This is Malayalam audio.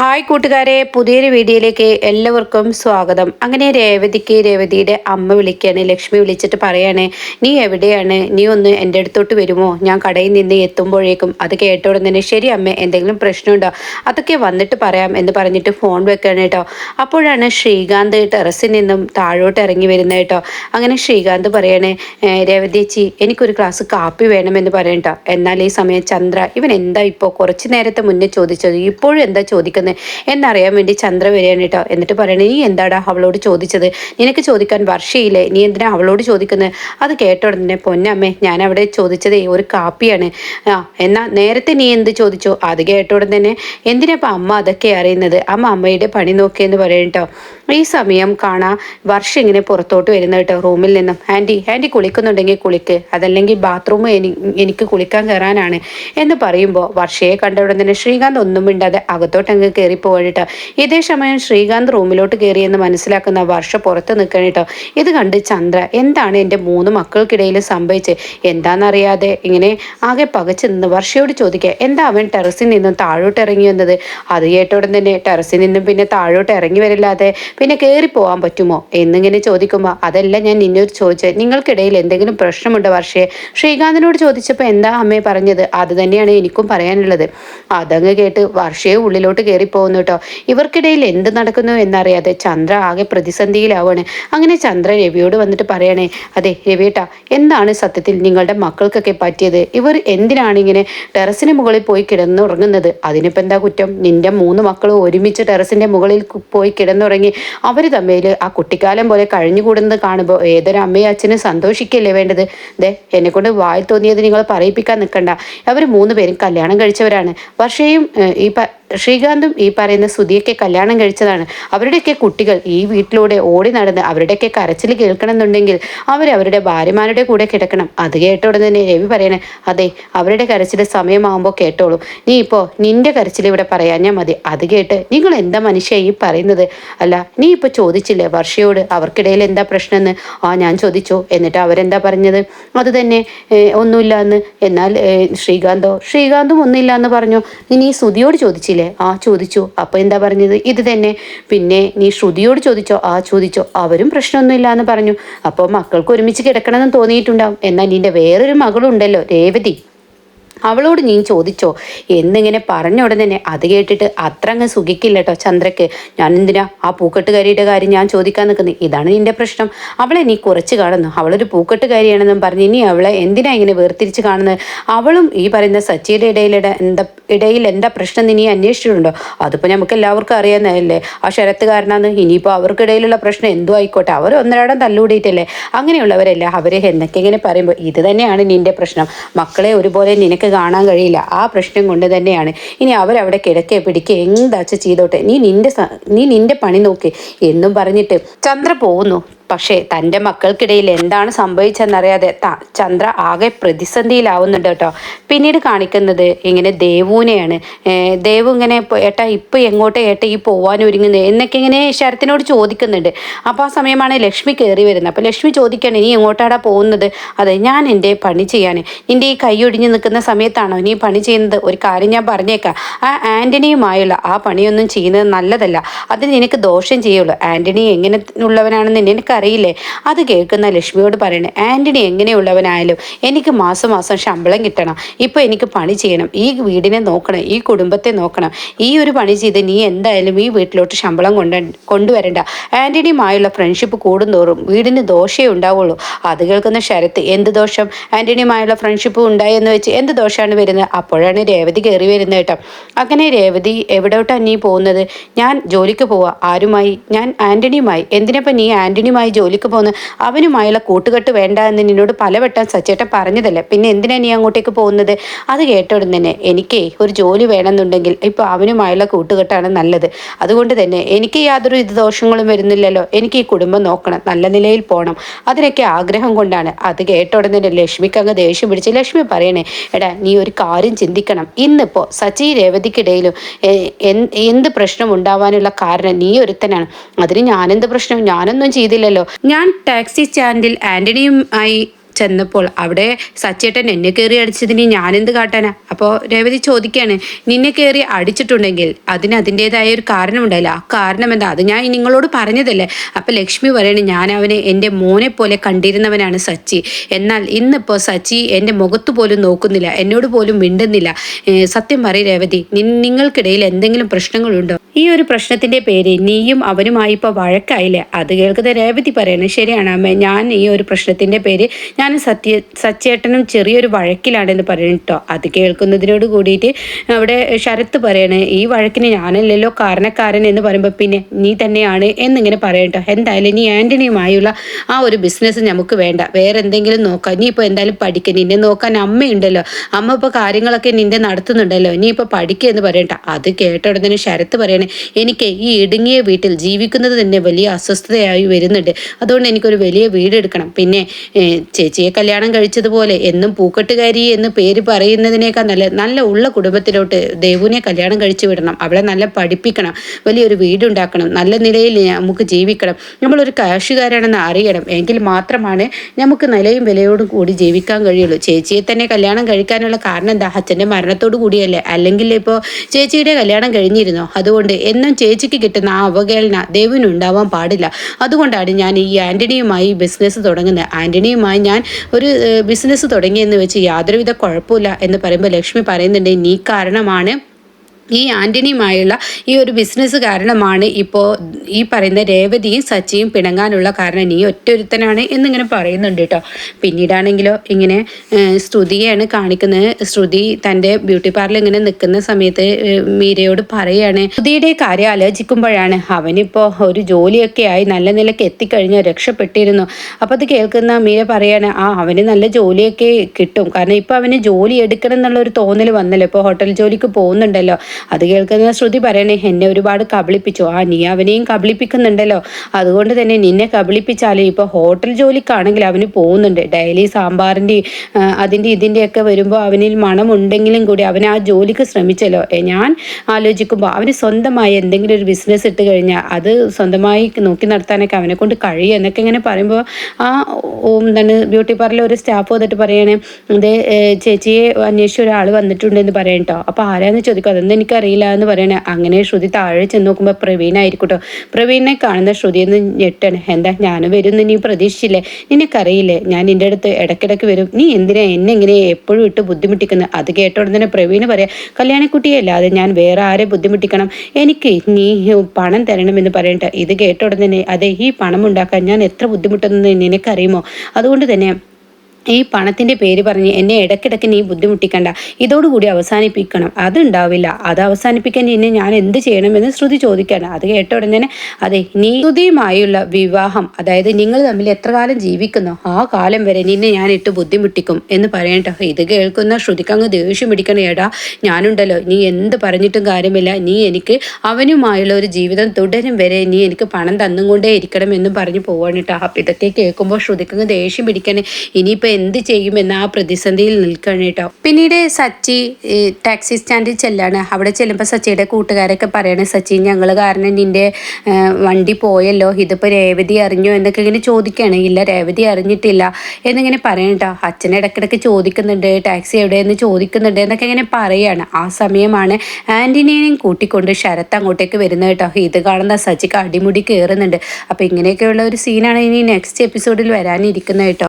ഹായ് കൂട്ടുകാരെ പുതിയൊരു വീഡിയോയിലേക്ക് എല്ലാവർക്കും സ്വാഗതം. അങ്ങനെ രേവതിക്ക് രേവതിയുടെ അമ്മ വിളിക്കുകയാണ് ലക്ഷ്മി വിളിച്ചിട്ട് പറയാണ് നീ എവിടെയാണ്? നീ ഒന്ന് എന്റെ അടുത്തോട്ട് വരുമോ? ഞാൻ കടയിൽ നിന്ന് എത്തുമ്പോഴേക്കും അത് കേട്ടോടെ തന്നെ ശരി അമ്മ എന്തെങ്കിലും പ്രശ്നമുണ്ടോ? അതൊക്കെ വന്നിട്ട് പറയാം എന്ന് പറഞ്ഞിട്ട് ഫോൺ വെക്കുകയാണ് കേട്ടോ. അപ്പോഴാണ് ശ്രീകാന്ത് ടെറസിൽ നിന്നും താഴോട്ട് ഇറങ്ങി വരുന്നത് കേട്ടോ. അങ്ങനെ ശ്രീകാന്ത് പറയണേ രേവതിച്ചി എനിക്കൊരു ഗ്ലാസ് കാപ്പി വേണമെന്ന് പറയട്ടോ എന്നാൽ ഈ സമയം ചന്ദ്ര ഇവൻ എന്താ ഇപ്പോൾ കുറച്ച് നേരത്തെ മുന്നേ ചോദിച്ചത്? ഇപ്പോഴും എന്താ ചോദിക്കുന്നത്? നിൽക്കുന്നത് എന്നറിയാൻ വേണ്ടി ചന്ദ്ര വരികയാണ് കേട്ടോ എന്നിട്ട് പറയണേ നീ എന്താടാ അവളോട് ചോദിച്ചത്? നിനക്ക് ചോദിക്കാൻ വർഷയില്ലേ? നീ എന്തിനാ അവളോട് ചോദിക്കുന്നത് അത് കേട്ട ഉടനെ പൊന്നമ്മേ ഞാൻ അവിടെ ചോദിച്ചതേ ഒരു കാപ്പിയാണ്. ആ എന്നാ നേരത്തെ നീ എന്ത് ചോദിച്ചോ? അത് കേട്ട ഉടൻ തന്നെ എന്തിനാ അമ്മ അതൊക്കെ അറിയുന്നത്? അമ്മ അമ്മയുടെ പണി നോക്കിയെന്ന് പറയും കേട്ടോ ഈ സമയം കാണാ വർഷ ഇങ്ങനെ പുറത്തോട്ട് വരുന്ന കേട്ടോ. റൂമിൽ നിന്നും. ആന്റി ആന്റി കുളിക്കുന്നുണ്ടെങ്കിൽ കുളിക്ക്. അതല്ലെങ്കിൽ ബാത്റൂം എനിക്ക് കുളിക്കാൻ കയറാനാണ്. എന്ന് പറയുമ്പോൾ വർഷയെ കണ്ട ഉടൻ തന്നെ ശ്രീകാന്ത് ഒന്നും മിണ്ടാതെ അകത്തോട്ട് അങ്ങ് കയറി പോയിട്ട് ഇതേ സമയം ശ്രീകാന്ത് റൂമിലോട്ട് കയറിയെന്ന് മനസ്സിലാക്കുന്ന വർഷ പുറത്ത് നിൽക്കണം കേട്ടോ. ഇത് കണ്ട് ചന്ദ്ര എന്താണ് എന്റെ മൂന്ന് മക്കൾക്കിടയിൽ സംഭവിച്ചത് എന്താണെന്നറിയാതെ ഇങ്ങനെ ആകെ പകച്ചു നിന്ന് വർഷയോട് ചോദിക്കുക എന്താ അവൻ ടെറസിൽ നിന്നും താഴോട്ട് ഇറങ്ങി വന്നത്? അത് കേട്ടോടൻ തന്നെ ടെറസിൽ നിന്നും പിന്നെ താഴോട്ട് ഇറങ്ങി വരില്ലാതെ പിന്നെ കയറി പോകാൻ പറ്റുമോ? എന്നിങ്ങനെ ചോദിക്കുമ്പോൾ അതല്ല ഞാൻ നിന്നോട് ചോദിച്ചത് നിങ്ങൾക്കിടയിൽ എന്തെങ്കിലും പ്രശ്നമുണ്ടോ വർഷയെ ശ്രീകാന്തിനോട് ചോദിച്ചപ്പോൾ എന്താ അമ്മയെ പറഞ്ഞത്? അത് തന്നെയാണ് എനിക്കും പറയാനുള്ളത്. അതങ്ങ് കേട്ട് വർഷയെ ഉള്ളിലോട്ട് കയറി പോകുന്നു കേട്ടോ. ഇവർക്കിടയിൽ എന്ത് നടക്കുന്നു എന്നറിയാതെ ചന്ദ്ര ആകെ പ്രതിസന്ധിയിലാവാണ് അങ്ങനെ ചന്ദ്ര രവിയോട് വന്നിട്ട് പറയണേ അതെ രവിയേട്ടാ എന്താണ് സത്യത്തിൽ നിങ്ങളുടെ മക്കൾക്കൊക്കെ പറ്റിയത്? ഇവർ എന്തിനാണ് ഇങ്ങനെ ടെറസിന് മുകളിൽ പോയി കിടന്നുറങ്ങുന്നത്? അതിനിപ്പോൾ എന്താ കുറ്റം? നിന്റെ മൂന്ന് മക്കളും ഒരുമിച്ച് ടെറസിന്റെ മുകളിൽ പോയി കിടന്നുറങ്ങി അവർ തമ്മിൽ ആ കുട്ടിക്കാലം പോലെ കഴിഞ്ഞുകൂടുന്നത് കാണുമ്പോൾ ഏതൊരു അമ്മയും അച്ഛനും സന്തോഷിക്കല്ലേ വേണ്ടത്? ദേ എന്നെക്കൊണ്ട് വായി തോന്നിയത് നിങ്ങൾ പറയിപ്പിക്കാൻ നിൽക്കണ്ട അവർ മൂന്ന് പേരും കല്യാണം കഴിച്ചവരാണ്. വർഷയും ഈ ശ്രീകാന്തും ഈ പറയുന്ന സുധിയൊക്കെ കല്യാണം കഴിച്ചതാണ്. അവരുടെയൊക്കെ കുട്ടികൾ ഈ വീട്ടിലൂടെ ഓടി നടന്ന് അവരുടെയൊക്കെ കരച്ചിൽ കേൾക്കണമെന്നുണ്ടെങ്കിൽ അവരുടെ ഭാര്യമാരുടെ കൂടെ കിടക്കണം. അത് കേട്ട ഉടനെ തന്നെ രവി പറയണേ അതെ അവരുടെ കരച്ചിൽ സമയമാകുമ്പോൾ കേട്ടോളൂ. നീ ഇപ്പോൾ നിന്റെ കരച്ചിൽ ഇവിടെ പറയാഞ്ഞാൽ മതി. അത് കേട്ട് നിങ്ങൾ എന്താ മനുഷ്യ ഈ പറയുന്നത്? അല്ല നീ ഇപ്പോൾ ചോദിച്ചില്ലേ വർഷയോട്? അവർക്കിടയിൽ എന്താ പ്രശ്നമെന്ന് ആ ഞാൻ ചോദിച്ചു. എന്നിട്ട് അവരെന്താ പറഞ്ഞത്? അത് തന്നെ ഒന്നുമില്ല എന്ന് എന്നാൽ ശ്രീകാന്തോ? ശ്രീകാന്തും ഒന്നുമില്ല എന്ന് പറഞ്ഞു. ഇനി സുധിയോട് ചോദിച്ചില്ലേ? ചോദിച്ചില്ലേ ആ ചോദിച്ചു. അപ്പോൾ എന്താ പറഞ്ഞത്? ഇത് തന്നെ. പിന്നെ നീ ശ്രുതിയോട് ചോദിച്ചോ? ആ ചോദിച്ചോ. അവരും പ്രശ്നമൊന്നുമില്ല എന്ന് പറഞ്ഞു. അപ്പോൾ മക്കൾക്ക് ഒരുമിച്ച് കിടക്കണമെന്ന് തോന്നിയിട്ടുണ്ടാവും. എന്നാൽ നിന്റെ വേറൊരു മകളുണ്ടല്ലോ രേവതി. അവളോട് നീ ചോദിച്ചോ? എന്നിങ്ങനെ പറഞ്ഞ ഉടനെ തന്നെ അത് കേട്ടിട്ട് അത്ര അങ്ങ് സുഖിക്കില്ല കേട്ടോ ചന്ദ്രക്ക്. ഞാൻ എന്തിനാ ആ പൂക്കെട്ടുകാരിയുടെ കാര്യം ഞാൻ ചോദിക്കാൻ നിൽക്കുന്നത് ഇതാണ് നിന്റെ പ്രശ്നം. അവളെ നീ കുറച്ച് കാണുന്നു. അവളൊരു പൂക്കെട്ടുകാരിയാണെന്നും പറഞ്ഞ് ഇനി അവളെ എന്തിനാ ഇങ്ങനെ വേർതിരിച്ച് കാണുന്നത്? അവളും ഈ പറയുന്ന സച്ചിയുടെ ഇടയിലിടെ എന്താ ഇടയിൽ എന്താ പ്രശ്നം നീ അന്വേഷിച്ചിട്ടുണ്ടോ? അതിപ്പോൾ നമുക്ക് എല്ലാവർക്കും അറിയാവുന്നതല്ലേ. ആ ശരത്ത് കാരണമാണ് ഇനിയിപ്പോൾ അവർക്കിടയിലുള്ള പ്രശ്നം എന്തോ ആയിക്കോട്ടെ. അവർ ഒന്നരാടം തല്ലുകൂടിയിട്ടല്ലേ? അങ്ങനെയുള്ളവരല്ല? അവരെ എന്നൊക്കെ ഇങ്ങനെ പറയുമ്പോൾ ഇത് തന്നെയാണ് നിന്റെ പ്രശ്നം. മക്കളെ ഒരുപോലെ നിനക്ക് കാണാൻ കഴിയില്ല. ആ പ്രശ്നം കൊണ്ട് തന്നെയാണ്. ഇനി അവരവിടെ കിടക്കെ പിടിക്കുക എന്താച്ച ചെയ്തോട്ടെ? നീ നിന്റെ നീ നിന്റെ പണി നോക്ക്. എന്നും പറഞ്ഞിട്ട് ചന്ദ്ര പോകുന്നു. പക്ഷേ തന്റെ മക്കൾക്കിടയിൽ എന്താണ് സംഭവിച്ചെന്നറിയാതെ ചന്ദ്ര ആകെ പ്രതിസന്ധിയിലാവുന്നുണ്ട് കേട്ടോ. പിന്നീട് കാണിക്കുന്നത് ഇങ്ങനെ ദേവുവിനെയാണ്. ദേവു ഇങ്ങനെ ഏട്ടാ ഇപ്പം എങ്ങോട്ടേ ഏട്ട ഈ പോവാൻ ഒരുങ്ങുന്നത് എന്നൊക്കെ ഇങ്ങനെ ശരത്തിനോട് ചോദിക്കുന്നുണ്ട്. അപ്പോൾ ആ സമയമാണ് ലക്ഷ്മി കയറി വരുന്നത്. അപ്പോൾ ലക്ഷ്മി ചോദിക്കുകയാണ് നീ എങ്ങോട്ടാടാ പോകുന്നത്? അതെ ഞാൻ എന്റെ പണി ചെയ്യാൻ നിന്റെ ഈ കൈ ഒടിഞ്ഞ് നിൽക്കുന്ന സമയത്താണോ നീ പണി ചെയ്യുന്നത്? ഒരു കാര്യം ഞാൻ പറഞ്ഞേക്കാം. ആ ആന്റണിയുമായുള്ള ആ പണിയൊന്നും ചെയ്യുന്നത് നല്ലതല്ല. അത് നിനക്ക് ദോഷം ചെയ്യുള്ളൂ. ആന്റണി എങ്ങനെ ഉള്ളവനാണെന്ന് നിനക്ക് അറിയില്ലേ അത് കേൾക്കുന്ന ലക്ഷ്മിയോട് പറയണേ ആന്റണി എങ്ങനെയുള്ളവനായാലും എനിക്ക് മാസം മാസം ശമ്പളം കിട്ടണം. ഇപ്പോൾ എനിക്ക് പണി ചെയ്യണം. ഈ വീടിനെ നോക്കണം. ഈ കുടുംബത്തെ നോക്കണം. ഈ ഒരു പണി ചെയ്ത് നീ എന്തായാലും ഈ വീട്ടിലോട്ട് ശമ്പളം കൊണ്ട കൊണ്ടുവരണ്ട. ആന്റണിയുമായുള്ള ഫ്രണ്ട്ഷിപ്പ് കൂടുന്തോറും വീടിന് ദോഷമേ ഉണ്ടാവുള്ളൂ. അത് കേൾക്കുന്ന ശരത്ത് എന്ത് ദോഷം? ആന്റണിയുമായുള്ള ഫ്രണ്ട്ഷിപ്പ് ഉണ്ടായി എന്ന് വെച്ച് എന്ത് ദോഷമാണ് വരുന്നത്? അപ്പോഴാണ് രേവതി കയറി വരുന്നത് കേട്ടോ. അങ്ങനെ രേവതി എവിടോട്ടാണ് നീ പോകുന്നത്? ഞാൻ ജോലിക്ക് പോവാ. ആരുമായി? ഞാൻ ആന്റണിയുമായി എന്തിനപ്പം നീ ആന്റണിയുമായി ആയി ജോലിക്ക് പോകുന്നു. അവനുമായുള്ള കൂട്ടുകെട്ട് വേണ്ട എന്ന് നിന്നോട് പലവട്ടം സച്ചേട്ടൻ പറഞ്ഞതല്ലേ? പിന്നെ എന്തിനാ നീ അങ്ങോട്ടേക്ക് പോകുന്നത്? അത് കേട്ടോടും തന്നെ എനിക്കേ ഒരു ജോലി വേണമെന്നുണ്ടെങ്കിൽ ഇപ്പോൾ അവനുമായുള്ള കൂട്ടുകെട്ടാണ് നല്ലത്. അതുകൊണ്ട് തന്നെ എനിക്ക് യാതൊരു ഇത് ദോഷങ്ങളും വരുന്നില്ലല്ലോ. എനിക്ക് ഈ കുടുംബം നോക്കണം. നല്ല നിലയിൽ പോകണം അതിനൊക്കെ ആഗ്രഹം കൊണ്ടാണ്. അത് കേട്ടോടും തന്നെ ലക്ഷ്മിക്ക് അങ്ങ് ദേഷ്യം പിടിച്ച് ലക്ഷ്മി പറയണേ എടാ നീ ഒരു കാര്യം ചിന്തിക്കണം. ഇന്നിപ്പോൾ സച്ചി രേവതിക്കിടയിലും എന്ത് പ്രശ്നം ഉണ്ടാവാനുള്ള കാരണം നീ ഒരുത്തനാണ്. അതിന് ഞാനെന്ത് പ്രശ്നം? ഞാനൊന്നും ചെയ്തില്ലല്ലോ. ഞാൻ ടാക്സി സ്റ്റാൻഡിൽ ആന്റണിയുമായി ചെന്നപ്പോൾ അവിടെ സച്ചേട്ടൻ എന്നെ കയറി അടിച്ചതിന് ഞാനെന്ത് കാട്ടാനാ? അപ്പോൾ രേവതി ചോദിക്കുകയാണ് നിന്നെ കയറി അടിച്ചിട്ടുണ്ടെങ്കിൽ അതിന് അതിന്റെതായ ഒരു കാരണമുണ്ടല്ലോ. ആ കാരണം എന്താ അത് ഞാൻ നിങ്ങളോട് പറഞ്ഞതല്ലേ? അപ്പം ലക്ഷ്മി പറയണേ ഞാൻ അവനെ എന്റെ മോനെ പോലെ കണ്ടിരുന്നവനാണ് സച്ചി. എന്നാൽ ഇന്നിപ്പോൾ സച്ചി എന്റെ മുഖത്ത് പോലും നോക്കുന്നില്ല എന്നോട് പോലും മിണ്ടുന്നില്ല. സത്യം പറയും രേവതി നിങ്ങൾക്കിടയിൽ എന്തെങ്കിലും പ്രശ്നങ്ങളുണ്ടോ? ഈ ഒരു പ്രശ്നത്തിന്റെ പേര് നീയും അവനുമായി ഇപ്പോൾ വഴക്കായില്ലേ? അത് കേൾക്കുന്ന രേവതി പറയണേ ശരിയാണ് അമ്മ ഞാൻ ഈ ഒരു പ്രശ്നത്തിന്റെ പേര് ഞാൻ സത്യ സച്ചേട്ടനും ചെറിയൊരു വഴക്കിലാണെന്ന് കേട്ടോ അത് കേൾക്കുന്നതിനോട് കൂടിയിട്ട് അവിടെ ശരത്ത് പറയണേ ഈ വഴക്കിന് ഞാനല്ലല്ലോ കാരണക്കാരൻ എന്ന് പറയുമ്പോൾ പിന്നെ നീ തന്നെയാണ് എന്നിങ്ങനെ പറയട്ടോ എന്തായാലും നീ ആന്റണിയുമായുള്ള ആ ഒരു ബിസിനസ് നമുക്ക് വേണ്ട. വേറെ എന്തെങ്കിലും നോക്കാം. നീ ഇപ്പോൾ എന്തായാലും പഠിക്കുക നിന്നെ നോക്കാൻ അമ്മയുണ്ടല്ലോ. അമ്മ ഇപ്പോൾ കാര്യങ്ങളൊക്കെ നിന്റെ നടത്തുന്നുണ്ടല്ലോ. നീ ഇപ്പോൾ പഠിക്കുക എന്ന് പറയണ്ട അത് കേട്ട ഉടനെ ശരത്ത് പറയണേ എനിക്ക് ഈ ഇടുങ്ങിയ വീട്ടിൽ ജീവിക്കുന്നത് തന്നെ വലിയ അസ്വസ്ഥതയായി വരുന്നുണ്ട്. അതുകൊണ്ട് എനിക്കൊരു വലിയ വീട് എടുക്കണം പിന്നെ ചേച്ചിയെ കല്യാണം കഴിച്ചതുപോലെ എന്നും പൂക്കെട്ടുകാരി എന്ന് പേര് പറയുന്നതിനേക്കാൾ നല്ല നല്ല ഉള്ള കുടുംബത്തിലോട്ട് ദേവുവിനെ കല്യാണം കഴിച്ചു വിടണം. അവളെ നല്ല പഠിപ്പിക്കണം. വലിയൊരു വീടുണ്ടാക്കണം. നല്ല നിലയിൽ നമുക്ക് ജീവിക്കണം. നമ്മളൊരു കാശുകാരാണെന്ന് അറിയണം. എങ്കിൽ മാത്രമാണ് നമുക്ക് നിലയും വിലയോടും കൂടി ജീവിക്കാൻ കഴിയുള്ളൂ. ചേച്ചിയെ തന്നെ കല്യാണം കഴിക്കാനുള്ള കാരണം എന്താ? അച്ഛന്റെ മരണത്തോടു കൂടിയല്ലേ? അല്ലെങ്കിൽ ഇപ്പോൾ ചേച്ചിയുടെ കല്യാണം കഴിഞ്ഞിരുന്നോ? അതുകൊണ്ട് എന്നും ചേച്ചിക്ക് കിട്ടുന്ന ആ അവഹേളന ദേവിനുണ്ടാവാൻ പാടില്ല. അതുകൊണ്ടാണ് ഞാൻ ഈ ആന്റണിയുമായി ബിസിനസ് തുടങ്ങുന്നത്. ആന്റണിയുമായി ഞാൻ ഒരു ബിസിനസ് തുടങ്ങിയെന്ന് വെച്ച് യാതൊരുവിധ കുഴപ്പമില്ല എന്ന് പറയുമ്പോൾ ലക്ഷ്മി പറയുന്നുണ്ട് നീ കാരണമാണ് ഈ ആന്റണിയുമായുള്ള ഈ ഒരു ബിസിനസ് കാരണമാണ് ഇപ്പോൾ ഈ പറയുന്ന രേവതിയും സച്ചിയും പിണങ്ങാനുള്ള കാരണം നീ ഒറ്റൊരുത്തനാണ് എന്നിങ്ങനെ പറയുന്നുണ്ട് കേട്ടോ പിന്നീടാണെങ്കിലോ ഇങ്ങനെ ശ്രുതിയാണ് കാണിക്കുന്നത്. ശ്രുതി തന്റെ ബ്യൂട്ടി പാർലർ ഇങ്ങനെ നിൽക്കുന്ന സമയത്ത് മീരയോട് പറയുകയാണ് ശ്രുതിയുടെ കാര്യം ആലോചിക്കുമ്പോഴാണ് അവനിപ്പോൾ ഒരു ജോലിയൊക്കെ ആയി നല്ല നിലയ്ക്ക് എത്തിക്കഴിഞ്ഞാൽ രക്ഷപ്പെട്ടിരുന്നു. അപ്പോൾ അത് കേൾക്കുന്ന മീര പറയാണ് ആ അവന് നല്ല ജോലിയൊക്കെ കിട്ടും. കാരണം ഇപ്പോൾ അവന് ജോലി എടുക്കണം എന്നുള്ള ഒരു തോന്നൽ വന്നല്ലോ. ഇപ്പോൾ ഹോട്ടൽ ജോലിക്ക് പോകുന്നുണ്ടല്ലോ. അത് കേൾക്കുന്ന ശ്രുതി പറയണേ എന്നെ ഒരുപാട് കബളിപ്പിച്ചു. ആ നീ അവനെയും കബളിപ്പിക്കുന്നുണ്ടല്ലോ. അതുകൊണ്ട് തന്നെ നിന്നെ കബളിപ്പിച്ചാലേ ഇപ്പോൾ ഹോട്ടൽ ജോലിക്കാണെങ്കിൽ അവന് പോകുന്നുണ്ട്. ഡെയിലി സാമ്പാറിന്റെ അതിന്റെ ഇതിന്റെയൊക്കെ വരുമ്പോൾ അവനിൽ മണമുണ്ടെങ്കിലും കൂടി അവൻ ആ ജോലിക്ക് ശ്രമിച്ചല്ലോ. ഞാൻ ആലോചിക്കുമ്പോൾ അവന് സ്വന്തമായി എന്തെങ്കിലും ഒരു ബിസിനസ് ഇട്ട് കഴിഞ്ഞാൽ അത് സ്വന്തമായി നോക്കി നടത്താനൊക്കെ അവനെ കൊണ്ട് കഴിയും എന്നൊക്കെ ഇങ്ങനെ പറയുമ്പോൾ ആ എന്താണ് ബ്യൂട്ടി പാർലർ ഒരു സ്റ്റാഫ് വന്നിട്ട് പറയണേ അതെ ചേച്ചിയെ അന്വേഷിച്ച ഒരാൾ വന്നിട്ടുണ്ടെന്ന് പറയട്ടോ അപ്പോൾ ആരാന്ന് ചോദിക്കും? അതൊന്നും എനിക്ക് എനിക്കറിയില്ല എന്ന് പറയണേ. അങ്ങനെ ശ്രുതി താഴെ ചെന്ന് നോക്കുമ്പോൾ പ്രവീണായിരിക്കട്ടോ. പ്രവീണിനെ കാണുന്ന ശ്രുതി എന്ന് ഞെട്ടണ്. എന്താ ഞാനും വരുമെന്ന് നീ പ്രതീക്ഷിച്ചില്ലേ? നിനക്കറിയില്ലേ? ഞാൻ നിന്റെ അടുത്ത് ഇടയ്ക്കിടയ്ക്ക് വരും. നീ എന്തിനാ എന്നെ ഇങ്ങനെ എപ്പോഴും ഇട്ട് ബുദ്ധിമുട്ടിക്കുന്നത് അത് കേട്ടോടെ തന്നെ പ്രവീണ് പറയാം കല്യാണക്കുട്ടിയല്ലാതെ ഞാൻ വേറെ ആരെ ബുദ്ധിമുട്ടിക്കണം? എനിക്ക് നീ പണം തരണമെന്ന് പറയണ്ട. ഇത് കേട്ടോടെ തന്നെ അതെ ഈ പണം ഉണ്ടാക്കാൻ ഞാൻ എത്ര ബുദ്ധിമുട്ടെന്ന് നിനക്കറിയുമോ? അതുകൊണ്ട് തന്നെ ഈ പണത്തിന്റെ പേര് പറഞ്ഞ് എന്നെ ഇടയ്ക്കിടയ്ക്ക് നീ ബുദ്ധിമുട്ടിക്കണ്ട. ഇതോടുകൂടി അവസാനിപ്പിക്കണം. അതുണ്ടാവില്ല. അത് അവസാനിപ്പിക്കാൻ ഇനി ഞാൻ എന്ത് ചെയ്യണമെന്ന് ശ്രുതി ചോദിക്കണം അത് കേട്ട ഉടനെ അതെ നീ ശ്രുതിയുമായുള്ള വിവാഹം അതായത് നിങ്ങൾ തമ്മിൽ എത്ര കാലം ജീവിക്കുന്നു ആ കാലം വരെ നിന്നെ ഞാൻ ഇട്ട് ബുദ്ധിമുട്ടിക്കും എന്ന് പറയണ്ട. ഇത് കേൾക്കുന്ന ശ്രുതിക്ക് അങ്ങ് ദേഷ്യം പിടിക്കണം. ഏടാ ഞാനുണ്ടല്ലോ. നീ എന്ത് പറഞ്ഞിട്ടും കാര്യമില്ല. നീ എനിക്ക് അവനുമായുള്ള ഒരു ജീവിതം തുടരും വരെ നീ എനിക്ക് പണം തന്നുകൊണ്ടേ ഇരിക്കണം എന്ന് പറഞ്ഞു പോവാണ് കേട്ടോ. ഇതൊക്കെ കേൾക്കുമ്പോൾ ശ്രുതിക്കങ്ങ് ദേഷ്യം പിടിക്കണേ. ഇനിയിപ്പോൾ എന്ത് ചെയ്യുമെന്ന് ആ പ്രതിസന്ധിയിൽ നിൽക്കണം കേട്ടോ. പിന്നീട് സച്ചി ടാക്സി സ്റ്റാൻഡിൽ ചെല്ലാണ്. അവിടെ ചെല്ലുമ്പോൾ സച്ചിയുടെ കൂട്ടുകാരൊക്കെ പറയണേ സച്ചി ഞങ്ങൾ കാരണം നിന്റെ വണ്ടി പോയല്ലോ. ഇതിപ്പോൾ രേവതി അറിഞ്ഞോ? എന്നൊക്കെ ഇങ്ങനെ ചോദിക്കുകയാണ് ഇല്ല രേവതി അറിഞ്ഞിട്ടില്ല. എന്നിങ്ങനെ പറയണം കേട്ടോ. അച്ഛൻ ഇടയ്ക്കിടയ്ക്ക് ചോദിക്കുന്നുണ്ട് ടാക്സി എവിടെയെന്ന് ചോദിക്കുന്നുണ്ട് എന്നൊക്കെ ഇങ്ങനെ പറയാണ്. ആ സമയമാണ് ആന്റിനെയും കൂട്ടിക്കൊണ്ട് ശരത്ത് അങ്ങോട്ടേക്ക് വരുന്നത് കേട്ടോ. ഇത് കാണുന്ന സച്ചിക്ക് അടിമുടി കയറുന്നുണ്ട് അപ്പോൾ ഇങ്ങനെയൊക്കെയുള്ള ഒരു സീനാണ് ഇനി നെക്സ്റ്റ് എപ്പിസോഡിൽ വരാനിരിക്കുന്നത് കേട്ടോ.